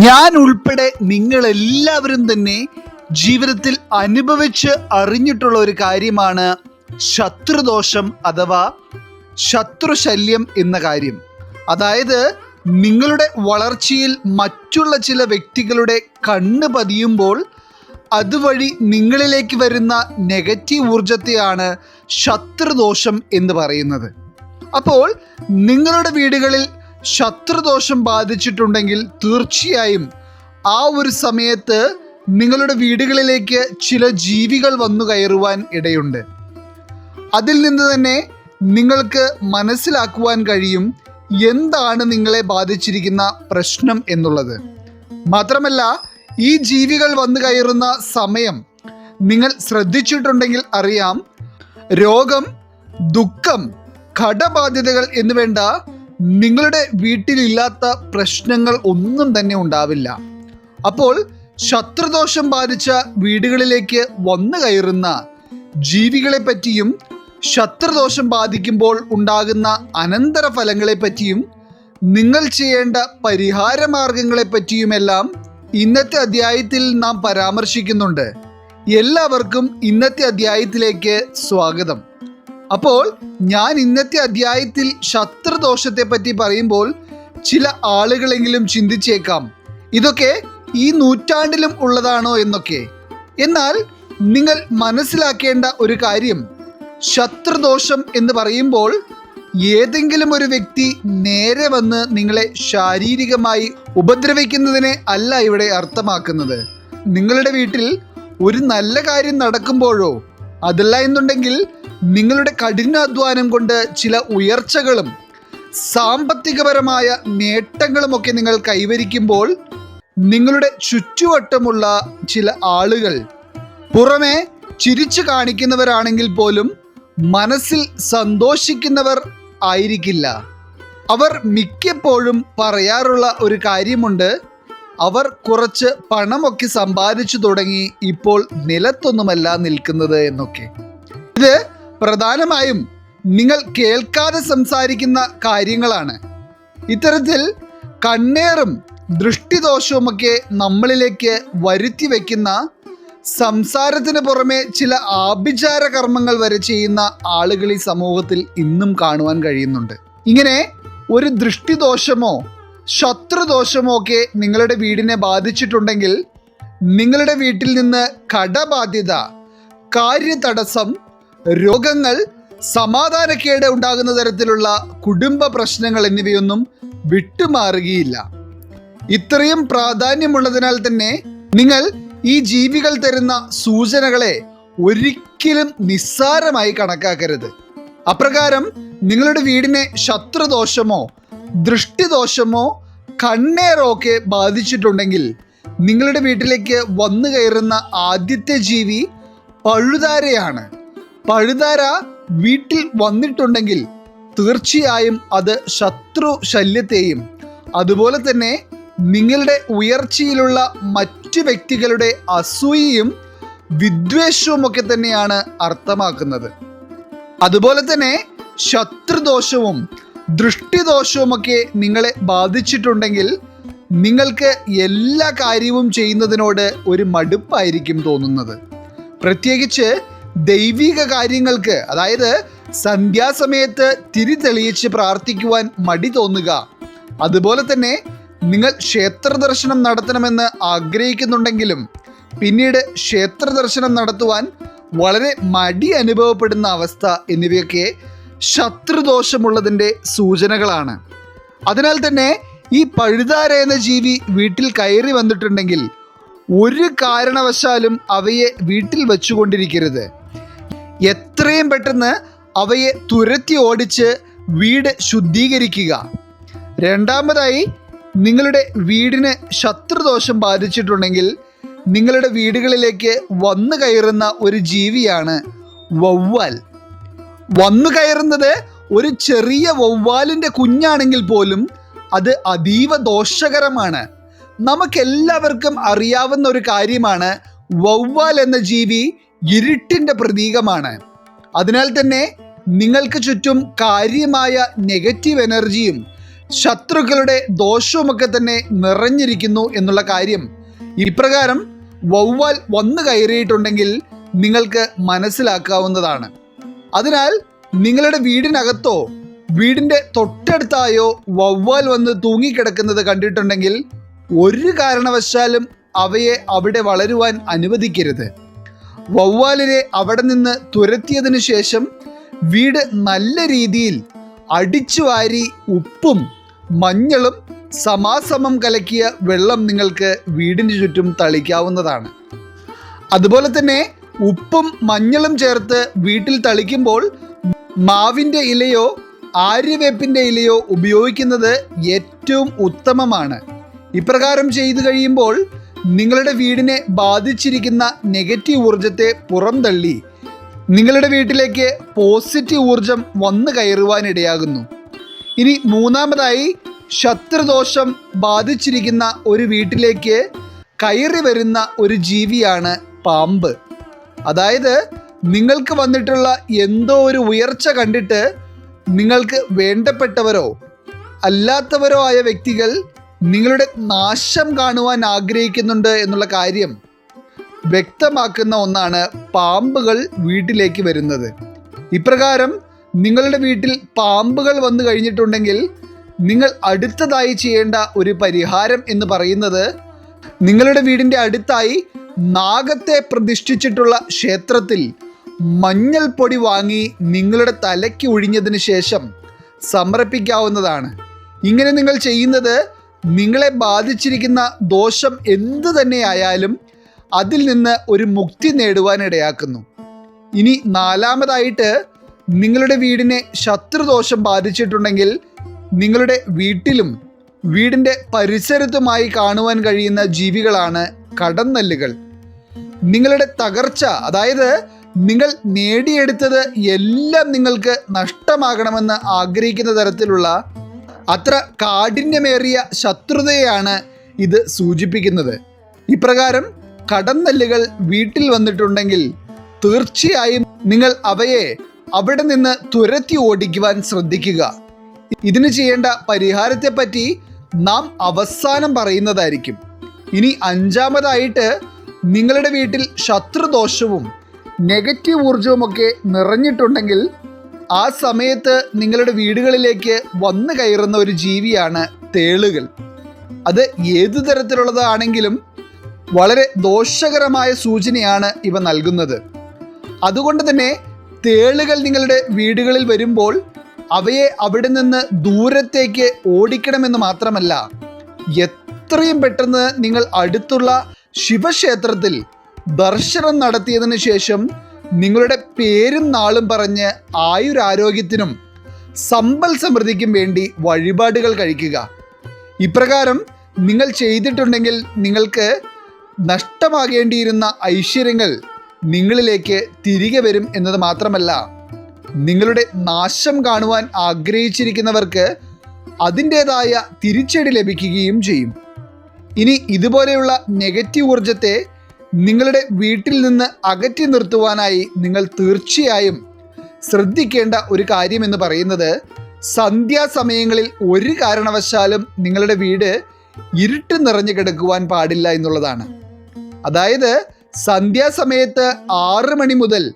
ഞാൻ ഉൾപ്പെടെ നിങ്ങൾ എല്ലാവരും തന്നെ ജീവിതത്തിൽ അനുഭവിച്ച് അറിഞ്ഞിട്ടുള്ള ഒരു കാര്യമാണ് ശത്രുദോഷം അഥവാ ശത്രുശല്യം എന്ന കാര്യം. അതായത് നിങ്ങളുടെ വളർച്ചയിൽ മറ്റുള്ള ചില വ്യക്തികളുടെ കണ്ണ് പതിയുമ്പോൾ അതുവഴി നിങ്ങളിലേക്ക് വരുന്ന നെഗറ്റീവ് ഊർജത്തെയാണ് ശത്രുദോഷം എന്ന് പറയുന്നത്. അപ്പോൾ നിങ്ങളുടെ വീടുകളിൽ ശത്രുദോഷം ബാധിച്ചിട്ടുണ്ടെങ്കിൽ തീർച്ചയായും ആ ഒരു സമയത്ത് നിങ്ങളുടെ വീടുകളിലേക്ക് ചില ജീവികൾ വന്നു കയറുവാൻ ഇടയുണ്ട്. അതിൽ നിന്ന് തന്നെ നിങ്ങൾക്ക് മനസ്സിലാക്കുവാൻ കഴിയും എന്താണ് നിങ്ങളെ ബാധിച്ചിരിക്കുന്ന പ്രശ്നം എന്നുള്ളത്. മാത്രമല്ല ഈ ജീവികൾ വന്നു കയറുന്ന സമയം നിങ്ങൾ ശ്രദ്ധിച്ചിട്ടുണ്ടെങ്കിൽ അറിയാം രോഗം ദുഃഖം കടബാധ്യതകൾ എന്ന് വേണ്ട നിങ്ങളുടെ വീട്ടിലില്ലാത്ത പ്രശ്നങ്ങൾ ഒന്നും തന്നെ ഉണ്ടാവില്ല. അപ്പോൾ ശത്രുദോഷം ബാധിച്ച വീടുകളിലേക്ക് വന്നു കയറുന്ന ജീവികളെ പറ്റിയും ശത്രുദോഷം ബാധിക്കുമ്പോൾ ഉണ്ടാകുന്ന അനന്തര ഫലങ്ങളെ പറ്റിയും നിങ്ങൾ ചെയ്യേണ്ട പരിഹാര മാർഗങ്ങളെ പറ്റിയുമെല്ലാം ഇന്നത്തെ അധ്യായത്തിൽ നാം പരാമർശിക്കുന്നുണ്ട്. എല്ലാവർക്കും ഇന്നത്തെ അധ്യായത്തിലേക്ക് സ്വാഗതം. അപ്പോൾ ഞാൻ ഇന്നത്തെ അധ്യായത്തിൽ ശത്രുദോഷത്തെ പറ്റി പറയുമ്പോൾ ചില ആളുകളെങ്കിലും ചിന്തിച്ചേക്കാം. ഇതൊക്കെ ഈ നൂറ്റാണ്ടിലും ഉള്ളതാണോ എന്നൊക്കെ. എന്നാൽ നിങ്ങൾ മനസ്സിലാക്കേണ്ട ഒരു കാര്യം. ശത്രുദോഷം എന്ന് പറയുമ്പോൾ ഏതെങ്കിലും ഒരു വ്യക്തി നേരെ വന്ന് നിങ്ങളെ ശാരീരികമായി ഉപദ്രവിക്കുന്നതിനെ അല്ല ഇവിടെ അർത്ഥമാക്കുന്നത്. നിങ്ങളുടെ വീട്ടിൽ ഒരു നല്ല കാര്യം നടക്കുമ്പോഴോ അതല്ല എന്നുണ്ടെങ്കിൽ നിങ്ങളുടെ കഠിനാധ്വാനം കൊണ്ട് ചില ഉയർച്ചകളും സാമ്പത്തികപരമായ നേട്ടങ്ങളുമൊക്കെ നിങ്ങൾ കൈവരിക്കുമ്പോൾ നിങ്ങളുടെ ചുറ്റുവട്ടമുള്ള ചില ആളുകൾ പുറമെ ചിരിച്ചു കാണിക്കുന്നവരാണെങ്കിൽ പോലും മനസ്സിൽ സന്തോഷിക്കുന്നവർ ആയിരിക്കില്ല. അവർ മിക്കപ്പോഴും പറയാറുള്ള ഒരു കാര്യമുണ്ട് അവർ കുറച്ച് പണമൊക്കെ സമ്പാദിച്ചു തുടങ്ങി ഇപ്പോൾ നിലത്തൊന്നുമല്ല നിൽക്കുന്നത് എന്നൊക്കെ. ഇത് പ്രധാനമായും നിങ്ങൾ കേൾക്കാതെ സംസാരിക്കുന്ന കാര്യങ്ങളാണ്. ഇത്തരത്തിൽ കണ്ണേറും ദൃഷ്ടിദോഷവുമൊക്കെ നമ്മളിലേക്ക് വരുത്തി വയ്ക്കുന്ന സംസാരത്തിന് പുറമെ ചില ആഭിചാര കർമ്മങ്ങൾ വരെ ചെയ്യുന്ന ആളുകൾ ഈ സമൂഹത്തിൽ ഇന്നും കാണുവാൻ കഴിയുന്നുണ്ട്. ഇങ്ങനെ ഒരു ദൃഷ്ടിദോഷമോ ശത്രുദോഷമോ ഒക്കെ നിങ്ങളുടെ വീടിനെ ബാധിച്ചിട്ടുണ്ടെങ്കിൽ നിങ്ങളുടെ വീട്ടിൽ നിന്ന് കടബാധ്യത കാര്യതടസ്സം രോഗങ്ങൾ സമാധാനക്കേട് ഉണ്ടാകുന്ന തരത്തിലുള്ള കുടുംബ പ്രശ്നങ്ങൾ എന്നിവയൊന്നും വിട്ടുമാറുകയില്ല. ഇത്രയും പ്രാധാന്യമുള്ളതിനാൽ തന്നെ നിങ്ങൾ ഈ ജീവികൾ തരുന്ന സൂചനകളെ ഒരിക്കലും നിസ്സാരമായി കണക്കാക്കരുത്. അപ്രകാരം നിങ്ങളുടെ വീടിനെ ശത്രുദോഷമോ ദൃഷ്ടിദോഷമോ കണ്ണേറോ ഒക്കെ ബാധിച്ചിട്ടുണ്ടെങ്കിൽ നിങ്ങളുടെ വീട്ടിലേക്ക് വന്നു കയറുന്ന ആദ്യത്തെ ജീവി പഴുതാരയാണ്. പഴുതാര വീട്ടിൽ വന്നിട്ടുണ്ടെങ്കിൽ തീർച്ചയായും അത് ശത്രു ശല്യത്തെയും. അതുപോലെ തന്നെ നിങ്ങളുടെ ഉയർച്ചയിലുള്ള മറ്റു വ്യക്തികളുടെ അസൂയയും വിദ്വേഷവും ഒക്കെ തന്നെയാണ് അർത്ഥമാക്കുന്നത്. അതുപോലെ തന്നെ ശത്രുദോഷവും ദൃഷ്ടിദോഷവും ഒക്കെ നിങ്ങളെ ബാധിച്ചിട്ടുണ്ടെങ്കിൽ നിങ്ങൾക്ക് എല്ലാ കാര്യവും ചെയ്യുന്നതിനോട് ഒരു മടുപ്പായിരിക്കും തോന്നുന്നത്. പ്രത്യേകിച്ച് ദൈവിക കാര്യങ്ങൾക്ക് അതായത് സന്ധ്യാസമയത്ത് തിരി തെളിയിച്ച് പ്രാർത്ഥിക്കുവാൻ മടി തോന്നുക. അതുപോലെ തന്നെ നിങ്ങൾ ക്ഷേത്ര ദർശനം നടത്തണമെന്ന് ആഗ്രഹിക്കുന്നുണ്ടെങ്കിലും പിന്നീട് ക്ഷേത്ര ദർശനം നടത്തുവാൻ വളരെ മടി അനുഭവപ്പെടുന്ന അവസ്ഥ എന്നിവയൊക്കെ ശത്രുദോഷമുള്ളതിന്റെ സൂചനകളാണ്. അതിനാൽ തന്നെ ഈ പഴുതാര എന്ന ജീവി വീട്ടിൽ കയറി വന്നിട്ടുണ്ടെങ്കിൽ ഒരു കാരണവശാലും അവയെ വീട്ടിൽ വെച്ചുകൊണ്ടിരിക്കരുത്. എത്രയും പെട്ടെന്ന് അവയെ തുരത്തി ഓടിച്ച് വീട് ശുദ്ധീകരിക്കുക. രണ്ടാമതായി നിങ്ങളുടെ വീടിന് ശത്രുദോഷം ബാധിച്ചിട്ടുണ്ടെങ്കിൽ നിങ്ങളുടെ വീടുകളിലേക്ക് വന്നു കയറുന്ന ഒരു ജീവിയാണ് വവ്വാൽ. വന്നു കയറുന്നത് ഒരു ചെറിയ വവ്വാലിന്റെ കുഞ്ഞാണെങ്കിൽ പോലും അത് അതീവ ദോഷകരമാണ്. നമുക്കെല്ലാവർക്കും അറിയാവുന്ന ഒരു കാര്യമാണ് വവ്വാൽ എന്ന ജീവി ഇരുട്ടിന്റെ പ്രതീകമാണ്. അതിനാൽ തന്നെ നിങ്ങൾക്ക് ചുറ്റും കാര്യമായ നെഗറ്റീവ് എനർജിയും ശത്രുക്കളുടെ ദോഷവുമൊക്കെ തന്നെ നിറഞ്ഞിരിക്കുന്നു എന്നുള്ള കാര്യം. ഇപ്രകാരം വവ്വാൽ വന്നു കയറിയിട്ടുണ്ടെങ്കിൽ നിങ്ങൾക്ക് മനസ്സിലാക്കാവുന്നതാണ്. അതിനാൽ നിങ്ങളുടെ വീടിനകത്തോ വീടിന്റെ തൊട്ടടുത്തായോ വവ്വാൽ വന്ന് തൂങ്ങിക്കിടക്കുന്നത് കണ്ടിട്ടുണ്ടെങ്കിൽ ഒരു കാരണവശാലും അവയെ അവിടെ വളരുവാൻ അനുവദിക്കരുത്. വവ്വാലിനെ അവിടെ നിന്ന് തുരത്തിയതിനു ശേഷം വീട് നല്ല രീതിയിൽ അടിച്ചു വാരി ഉപ്പും മഞ്ഞളും സമാസമം കലക്കിയ വെള്ളം നിങ്ങൾക്ക് വീടിന് ചുറ്റും തളിക്കാവുന്നതാണ്. അതുപോലെ തന്നെ ഉപ്പും മഞ്ഞളും ചേർത്ത് വീട്ടിൽ തളിക്കുമ്പോൾ മാവിന്റെ ഇലയോ ആര്യവേപ്പിന്റെ ഇലയോ ഉപയോഗിക്കുന്നത് ഏറ്റവും ഉത്തമമാണ്. ഇപ്രകാരം ചെയ്തു കഴിയുമ്പോൾ നിങ്ങളുടെ വീടിനെ ബാധിച്ചിരിക്കുന്ന നെഗറ്റീവ് ഊർജത്തെ പുറംതള്ളി. നിങ്ങളുടെ വീട്ടിലേക്ക് പോസിറ്റീവ് ഊർജം വന്നു കയറുവാനിടയാകുന്നു. ഇനി മൂന്നാമതായി ശത്രുദോഷം ബാധിച്ചിരിക്കുന്ന ഒരു വീട്ടിലേക്ക് കയറി വരുന്ന ഒരു ജീവിയാണ് പാമ്പ്. അതായത് നിങ്ങൾക്ക് വന്നിട്ടുള്ള എന്തോ ഒരു ഉയർച്ച കണ്ടിട്ട് നിങ്ങൾക്ക് വേണ്ടപ്പെട്ടവരോ അല്ലാത്തവരോ ആയ വ്യക്തികൾ നിങ്ങളുടെ നാശം കാണുവാൻ ആഗ്രഹിക്കുന്നുണ്ട് എന്നുള്ള കാര്യം വ്യക്തമാക്കുന്ന ഒന്നാണ് പാമ്പുകൾ വീട്ടിലേക്ക് വരുന്നത്. ഇപ്രകാരം നിങ്ങളുടെ വീട്ടിൽ പാമ്പുകൾ വന്നു കഴിഞ്ഞിട്ടുണ്ടെങ്കിൽ നിങ്ങൾ അടുത്തതായി ചെയ്യേണ്ട ഒരു പരിഹാരം എന്ന് പറയുന്നത് നിങ്ങളുടെ വീടിന്റെ അടുത്തായി നാഗത്തെ പ്രതിഷ്ഠിച്ചിട്ടുള്ള ക്ഷേത്രത്തിൽ മഞ്ഞൾപ്പൊടി വാങ്ങി നിങ്ങളുടെ തലയ്ക്ക് ഒഴിഞ്ഞതിന് ശേഷം സമർപ്പിക്കാവുന്നതാണ്. ഇങ്ങനെ നിങ്ങൾ ചെയ്യുന്നത് നിങ്ങളെ ബാധിച്ചിരിക്കുന്ന ദോഷം എന്തു തന്നെയായാലും അതിൽ നിന്ന് ഒരു മുക്തി നേടുവാൻ ഇടയാക്കുന്നു. ഇനി നാലാമതായിട്ട് നിങ്ങളുടെ വീടിനെ ശത്രുദോഷം ബാധിച്ചിട്ടുണ്ടെങ്കിൽ നിങ്ങളുടെ വീട്ടിലും വീടിന്റെ പരിസരത്തുമായി കാണുവാൻ കഴിയുന്ന ജീവികളാണ് കടന്നല്ലുകൾ. നിങ്ങളുടെ തകർച്ച അതായത് നിങ്ങൾ നേടിയെടുത്തത് എല്ലാം നിങ്ങൾക്ക് നഷ്ടമാകണമെന്ന് ആഗ്രഹിക്കുന്ന തരത്തിലുള്ള അത്ര കാഠിന്യമേറിയ ശത്രുതയാണ് ഇത് സൂചിപ്പിക്കുന്നത്. ഇപ്രകാരം കടന്നല്ലുകൾ വീട്ടിൽ വന്നിട്ടുണ്ടെങ്കിൽ തീർച്ചയായും നിങ്ങൾ അവയെ അവിടെ നിന്ന് തുരത്തി ഓടിക്കുവാൻ ശ്രദ്ധിക്കുക. ഇതിന് ചെയ്യേണ്ട പരിഹാരത്തെപ്പറ്റി നാം അവസാനം പറയുന്നതായിരിക്കും. ഇനി അഞ്ചാമതായിട്ട് നിങ്ങളുടെ വീട്ടിൽ ശത്രുദോഷവും നെഗറ്റീവ് ഊർജവുമൊക്കെ നിറഞ്ഞിട്ടുണ്ടെങ്കിൽ ആ സമയത്ത് നിങ്ങളുടെ വീടുകളിലേക്ക് വന്നു കയറുന്ന ഒരു ജീവിയാണ് തേളുകൾ. അത് ഏതു തരത്തിലുള്ളതാണെങ്കിലും വളരെ ദോഷകരമായ സൂചനയാണ് ഇവ നൽകുന്നത്. അതുകൊണ്ട് തന്നെ തേളുകൾ നിങ്ങളുടെ വീടുകളിൽ വരുമ്പോൾ അവയെ അവിടെ നിന്ന് ദൂരത്തേക്ക് ഓടിക്കണമെന്ന് മാത്രമല്ല എത്രയും പെട്ടെന്ന് നിങ്ങൾ അടുത്തുള്ള ശിവക്ഷേത്രത്തിൽ ദർശനം നടത്തിയതിനു ശേഷം നിങ്ങളുടെ പേരും നാളും പറഞ്ഞ് ആയുരാരോഗ്യത്തിനും സമ്പൽ സമൃദ്ധിക്കും വേണ്ടി വഴിപാടുകൾ കഴിക്കുക. ഇപ്രകാരം നിങ്ങൾ ചെയ്തിട്ടുണ്ടെങ്കിൽ നിങ്ങൾക്ക് നഷ്ടമാകേണ്ടിയിരുന്ന ഐശ്വര്യങ്ങൾ നിങ്ങളിലേക്ക് തിരികെ വരും എന്നത് മാത്രമല്ല നിങ്ങളുടെ നാശം കാണുവാൻ ആഗ്രഹിച്ചിരിക്കുന്നവർക്ക് അതിന്റേതായ തിരിച്ചടി ലഭിക്കുകയും ചെയ്യും. ഇനി ഇതുപോലെയുള്ള നെഗറ്റീവ് ഊർജത്തെ നിങ്ങളുടെ വീട്ടിൽ നിന്ന് അകറ്റി നിർത്തുവാനായി നിങ്ങൾ തീർച്ചയായും ശ്രദ്ധിക്കേണ്ട ഒരു കാര്യം എന്ന് പറയുന്നത് സന്ധ്യാസമയങ്ങളിൽ ഒരു കാരണവശാലും നിങ്ങളുടെ വീട് ഇരുട്ട് നിറഞ്ഞു കിടക്കുവാൻ പാടില്ല എന്നുള്ളതാണ്. അതായത് സന്ധ്യാസമയത്ത് ആറ് മണി മുതൽ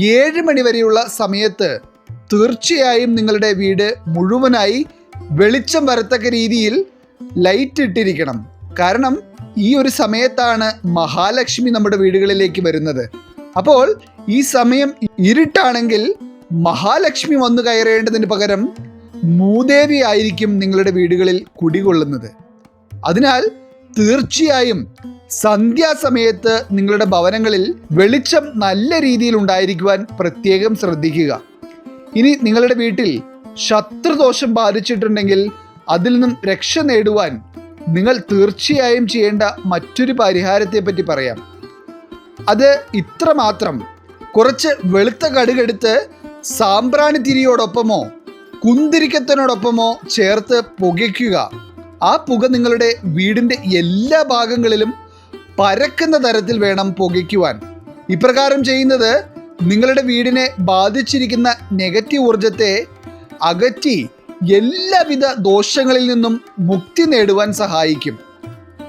ഏഴ് മണി വരെയുള്ള സമയത്ത് തീർച്ചയായും നിങ്ങളുടെ വീട് മുഴുവനായി വെളിച്ചം വരത്തക്ക രീതിയിൽ ലൈറ്റ് ഇട്ടിരിക്കണം. കാരണം ഈ ഒരു സമയത്താണ് മഹാലക്ഷ്മി നമ്മുടെ വീടുകളിലേക്ക് വരുന്നത്. അപ്പോൾ ഈ സമയം ഇരുട്ടാണെങ്കിൽ മഹാലക്ഷ്മി വന്നു കയറേണ്ടതിന് പകരം മൂദേവി ആയിരിക്കും നിങ്ങളുടെ വീടുകളിൽ കുടികൊള്ളുന്നത്. അതിനാൽ തീർച്ചയായും സന്ധ്യാസമയത്ത് നിങ്ങളുടെ ഭവനങ്ങളിൽ വെളിച്ചം നല്ല രീതിയിൽ ഉണ്ടായിരിക്കുവാൻ പ്രത്യേകം ശ്രദ്ധിക്കുക. ഇനി നിങ്ങളുടെ വീട്ടിൽ ശത്രുദോഷം ബാധിച്ചിട്ടുണ്ടെങ്കിൽ അതിൽ നിന്നും രക്ഷ നേടുവാൻ നിങ്ങൾ തീർച്ചയായും ചെയ്യേണ്ട മറ്റൊരു പരിഹാരത്തെ പറ്റി പറയാം. അത് ഇത്രമാത്രം കുറച്ച് വെളുത്ത കടുകെടുത്ത് സാമ്പ്രാണി തിരിയോടൊപ്പമോ കുന്തിരിക്കത്തിനോടൊപ്പമോ ചേർത്ത് പുകയ്ക്കുക. ആ പുക നിങ്ങളുടെ വീടിന്റെ എല്ലാ ഭാഗങ്ങളിലും പരക്കുന്ന തരത്തിൽ വേണം പുകയ്ക്കുവാൻ. ഇപ്രകാരം ചെയ്യുന്നത് നിങ്ങളുടെ വീടിനെ ബാധിച്ചിരിക്കുന്ന നെഗറ്റീവ് ഊർജത്തെ അകറ്റി എല്ലാവിധ ദോഷങ്ങളിൽ നിന്നും മുക്തി നേടുവാൻ സഹായിക്കും.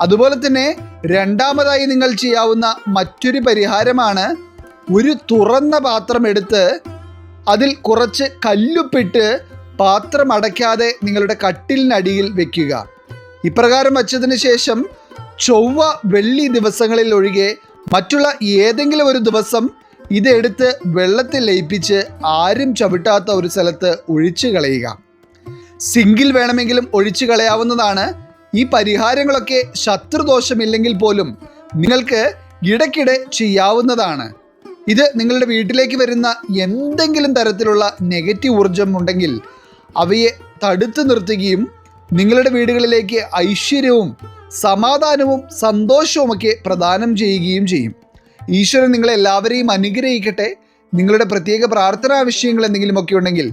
അതുപോലെ തന്നെ രണ്ടാമതായി നിങ്ങൾ ചെയ്യാവുന്ന മറ്റൊരു പരിഹാരമാണ് ഒരു തുറന്ന പാത്രം എടുത്ത് അതിൽ കുറച്ച് കല്ലുപ്പിട്ട് പാത്രം അടയ്ക്കാതെ നിങ്ങളുടെ കട്ടിലിനടിയിൽ വെക്കുക. ഇപ്രകാരം വച്ചതിന് ശേഷം ചൊവ്വ വെള്ളി ദിവസങ്ങളിൽ ഒഴികെ മറ്റുള്ള ഏതെങ്കിലും ഒരു ദിവസം ഇതെടുത്ത് വെള്ളത്തിൽ ലയിപ്പിച്ച് ആരും ചവിട്ടാത്ത ഒരു സ്ഥലത്ത് ഒഴിച്ചു കളയുക. സിങ്കിൽ വേണമെങ്കിലും ഒഴിച്ചു കളയാവുന്നതാണ്. ഈ പരിഹാരങ്ങളൊക്കെ ശത്രുദോഷമില്ലെങ്കിൽ പോലും നിങ്ങൾക്ക് ഇടയ്ക്കിടെ ചെയ്യാവുന്നതാണ്. ഇത് നിങ്ങളുടെ വീട്ടിലേക്ക് വരുന്ന എന്തെങ്കിലും തരത്തിലുള്ള നെഗറ്റീവ് ഊർജം ഉണ്ടെങ്കിൽ അവയെ തടുത്തു നിർത്തുകയും നിങ്ങളുടെ വീടുകളിലേക്ക് ഐശ്വര്യവും സമാധാനവും സന്തോഷവുമൊക്കെ പ്രദാനം ചെയ്യുകയും ചെയ്യും. ഈശ്വരൻ നിങ്ങളെല്ലാവരെയും അനുഗ്രഹിക്കട്ടെ. നിങ്ങളുടെ പ്രത്യേക പ്രാർത്ഥനാ വിഷയങ്ങൾ എന്തെങ്കിലുമൊക്കെ ഉണ്ടെങ്കിൽ